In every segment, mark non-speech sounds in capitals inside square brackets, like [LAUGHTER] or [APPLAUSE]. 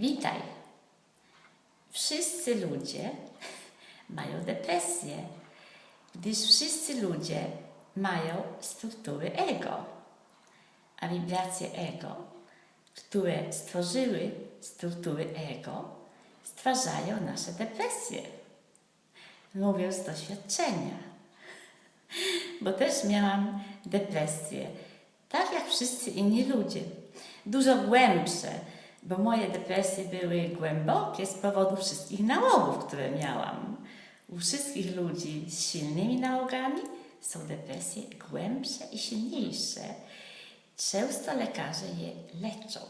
Witaj. Wszyscy ludzie [LAUGHS] mają depresję, gdyż wszyscy ludzie mają struktury ego. A wibracje ego, które stworzyły struktury ego, stwarzają nasze depresje. Mówię z doświadczenia, [LAUGHS] bo też miałam depresję, tak jak wszyscy inni ludzie. Dużo głębsze, bo moje depresje były głębokie z powodu wszystkich nałogów, które miałam. U wszystkich ludzi z silnymi nałogami są depresje głębsze i silniejsze. Często lekarze je leczą. [LAUGHS]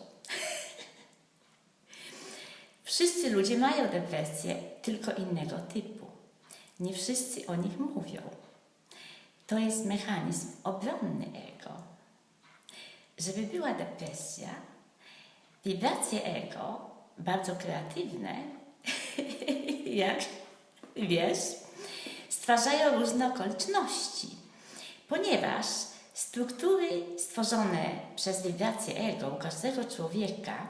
Wszyscy ludzie mają depresję, tylko innego typu. Nie wszyscy o nich mówią. To jest mechanizm obronny ego. Żeby była depresja, wibracje ego, bardzo kreatywne, [LAUGHS] jak wiesz, stwarzają różne okoliczności, ponieważ struktury stworzone przez wibracje ego u każdego człowieka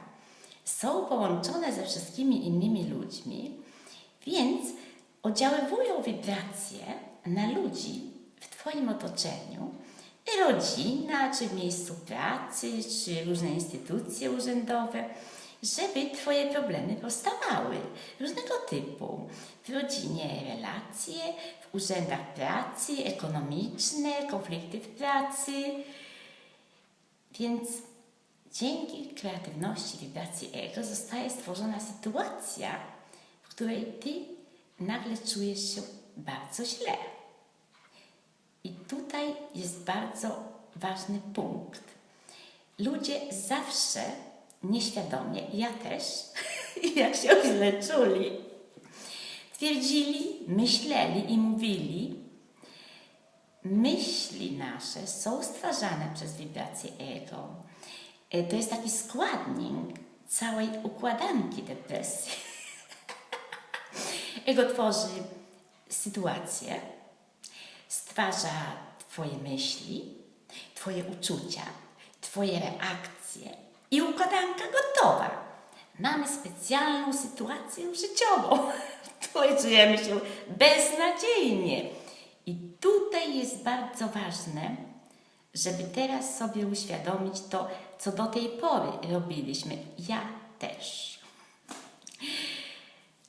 są połączone ze wszystkimi innymi ludźmi, więc oddziaływują wibracje na ludzi w Twoim otoczeniu, rodzina, czy w miejscu pracy, czy różne instytucje urzędowe, żeby Twoje problemy powstawały różnego typu. W rodzinie relacje, w urzędach pracy, ekonomiczne, konflikty w pracy. Więc dzięki kreatywności wibracji ego zostaje stworzona sytuacja, w której Ty nagle czujesz się bardzo źle. Tutaj jest bardzo ważny punkt. Ludzie zawsze nieświadomie, ja też, [LAUGHS] jak się źle czuli, twierdzili, myśleli i mówili, myśli nasze są stwarzane przez wibracje ego. E, To jest taki składnik całej układanki depresji. [LAUGHS] Ego tworzy sytuację, stwarza Twoje myśli, Twoje uczucia, Twoje reakcje i układanka gotowa. Mamy specjalną sytuację życiową, [LAUGHS] w której czujemy się beznadziejnie. I tutaj jest bardzo ważne, żeby teraz sobie uświadomić to, co do tej pory robiliśmy. Ja też.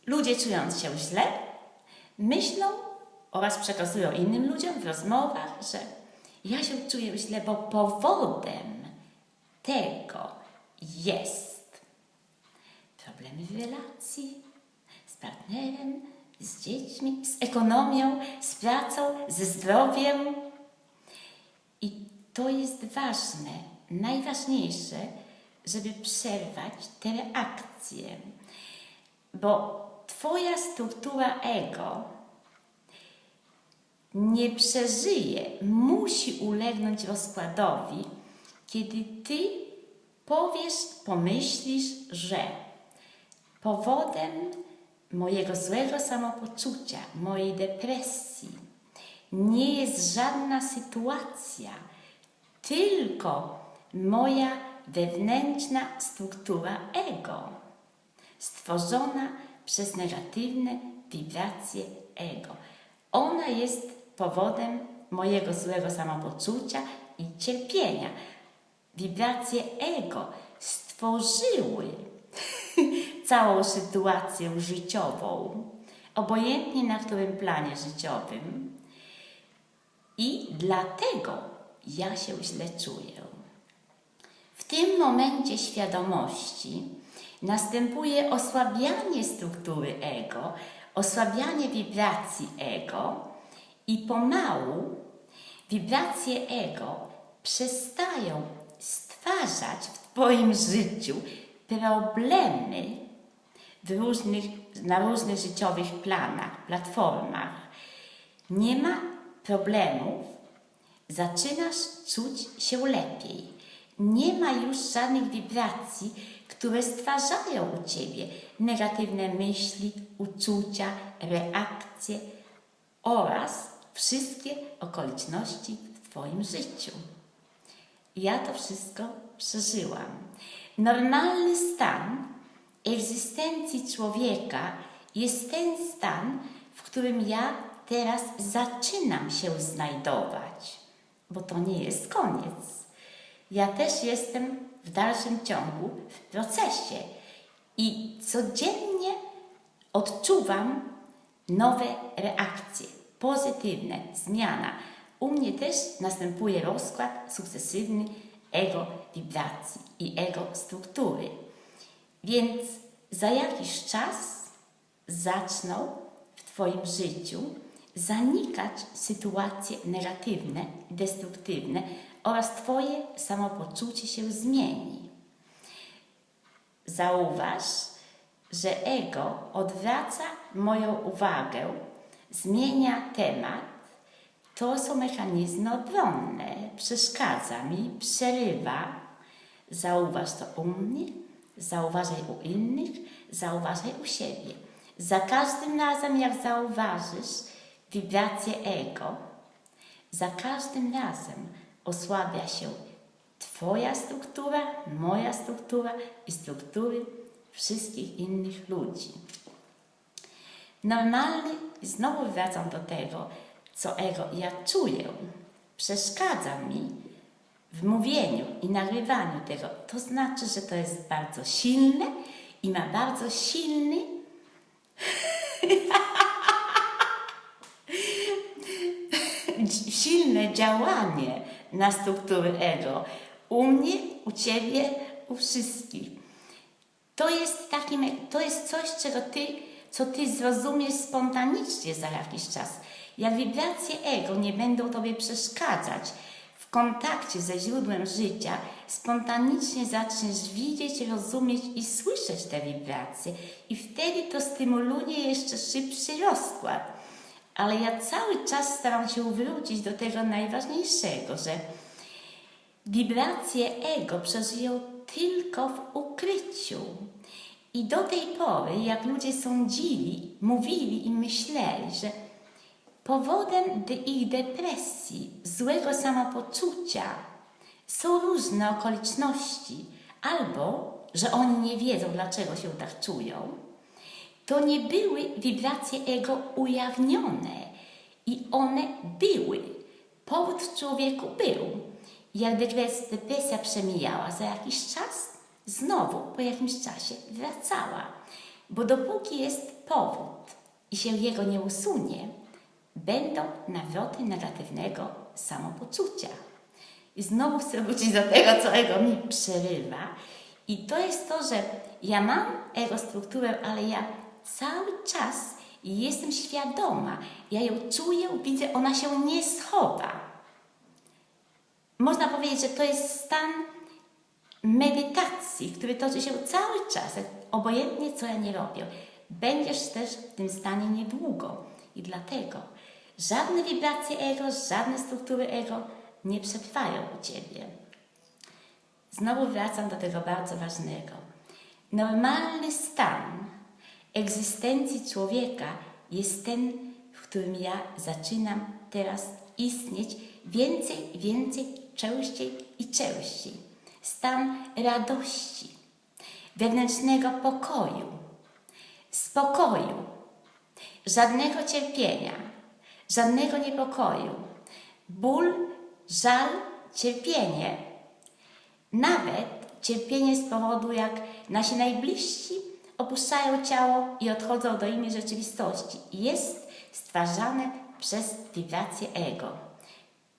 Ludzie czując się źle, myślą oraz przekazują innym ludziom w rozmowach, że ja się czuję źle, bo powodem tego jest problemy w relacji z partnerem, z dziećmi, z ekonomią, z pracą, ze zdrowiem. I to jest ważne, najważniejsze, żeby przerwać te reakcje, bo Twoja struktura ego nie przeżyje, musi ulegnąć rozkładowi, kiedy Ty powiesz, pomyślisz, że powodem mojego złego samopoczucia, mojej depresji nie jest żadna sytuacja, tylko moja wewnętrzna struktura ego, stworzona przez negatywne wibracje ego. Ona jest powodem mojego złego samopoczucia i cierpienia. Wibracje ego stworzyły [LAUGHS] całą sytuację życiową, obojętnie na którym planie życiowym. I dlatego ja się źle czuję. W tym momencie świadomości następuje osłabianie struktury ego, osłabianie wibracji ego i pomału wibracje ego przestają stwarzać w Twoim życiu problemy różnych, na różnych życiowych planach, platformach. Nie ma problemów, zaczynasz czuć się lepiej. Nie ma już żadnych wibracji, które stwarzają u Ciebie negatywne myśli, uczucia, reakcje oraz wszystkie okoliczności w Twoim życiu. Ja to wszystko przeżyłam. Normalny stan egzystencji człowieka jest ten stan, w którym ja teraz zaczynam się znajdować, bo to nie jest koniec. Ja też jestem w dalszym ciągu w procesie i codziennie odczuwam nowe reakcje, pozytywne, zmiana. U mnie też następuje rozkład sukcesywny ego wibracji i ego struktury. Więc za jakiś czas zaczną w Twoim życiu zanikać sytuacje negatywne, destruktywne oraz Twoje samopoczucie się zmieni. Zauważ, że ego odwraca moją uwagę, zmienia temat. To są mechanizmy obronne. Przeszkadza mi, przerywa. Zauważ to u mnie, zauważaj u innych, zauważaj u siebie. Za każdym razem, jak zauważysz wibrację ego, za każdym razem osłabia się Twoja struktura, moja struktura i struktury wszystkich innych ludzi. Normalny, znowu wracam do tego, co ego ja czuję, przeszkadza mi w mówieniu i nagrywaniu tego. To znaczy, że to jest bardzo silne i ma bardzo silny [LAUGHS] silne działanie na struktury ego. U mnie, u ciebie, u wszystkich. To jest, taki, to jest coś, czego ty, co ty zrozumiesz spontanicznie za jakiś czas. Jak wibracje ego nie będą tobie przeszkadzać w kontakcie ze źródłem życia, spontanicznie zaczniesz widzieć, rozumieć i słyszeć te wibracje. I wtedy to stymuluje jeszcze szybszy rozkład. Ale ja cały czas staram się wrócić do tego najważniejszego, że wibracje ego przeżyją tylko w ukryciu. I do tej pory, jak ludzie sądzili, mówili i myśleli, że powodem ich depresji, złego samopoczucia są różne okoliczności, albo że oni nie wiedzą, dlaczego się tak czują, to nie były wibracje ego ujawnione i one były. Powód w człowieku był. Jak depresja przemijała za jakiś czas, znowu po jakimś czasie wracała. Bo dopóki jest powód i się jego nie usunie, będą nawroty negatywnego samopoczucia. I znowu chcę wrócić do tego, co ego mi przerywa. I to jest to, że ja mam ego strukturę, ale ja cały czas jestem świadoma. Ja ją czuję, widzę, ona się nie schowa. Można powiedzieć, że to jest stan medytacji, który toczy się cały czas, obojętnie co ja nie robię. Będziesz też w tym stanie niedługo. I dlatego żadne wibracje ego, żadne struktury ego nie przetrwają u Ciebie. Znowu wracam do tego bardzo ważnego. Normalny stan egzystencji człowieka jest ten, w którym ja zaczynam teraz istnieć więcej, więcej, częściej i częściej. Stan radości, wewnętrznego pokoju, spokoju, żadnego cierpienia, żadnego niepokoju, ból, żal, cierpienie. Nawet cierpienie z powodu, jak nasi najbliżsi opuszczają ciało i odchodzą do innej rzeczywistości. Jest stwarzane przez wibrację ego.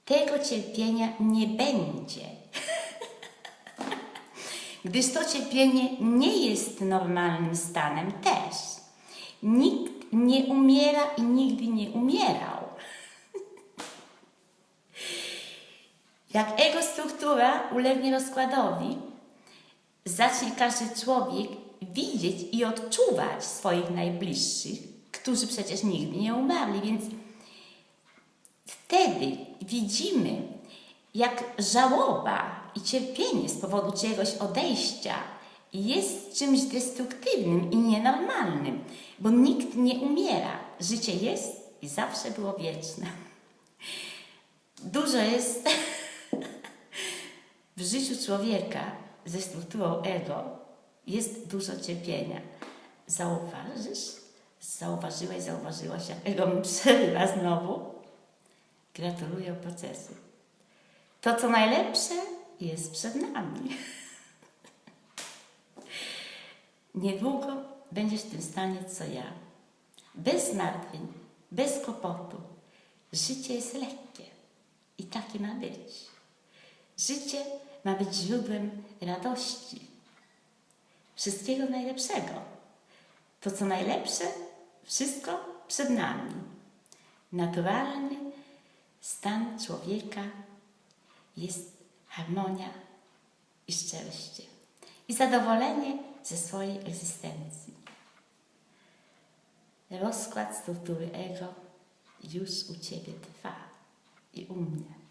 Tego cierpienia nie będzie. Gdyż to cierpienie nie jest normalnym stanem też. Nikt nie umiera i nigdy nie umierał. [LAUGHS] Jak ego struktura ulegnie rozkładowi, zacznie każdy człowiek widzieć i odczuwać swoich najbliższych, którzy przecież nigdy nie umarli, więc wtedy widzimy, jak żałoba i cierpienie z powodu czegoś odejścia jest czymś destruktywnym i nienormalnym, bo nikt nie umiera. Życie jest i zawsze było wieczne. Dużo jest [LAUGHS] w życiu człowieka ze strukturą ego, jest dużo cierpienia, zauważysz, zauważyłeś, zauważyłaś, jak ego mi przerywa znowu, gratuluję procesu. To, co najlepsze, jest przed nami. Niedługo będziesz w tym stanie, co ja. Bez zmartwień, bez kłopotu. Życie jest lekkie i takie ma być. Życie ma być źródłem radości. Wszystkiego najlepszego. To, co najlepsze, wszystko przed nami. Naturalny stan człowieka jest harmonia i szczęście. I zadowolenie ze swojej egzystencji. Rozkład struktury ego już u Ciebie trwa i u mnie.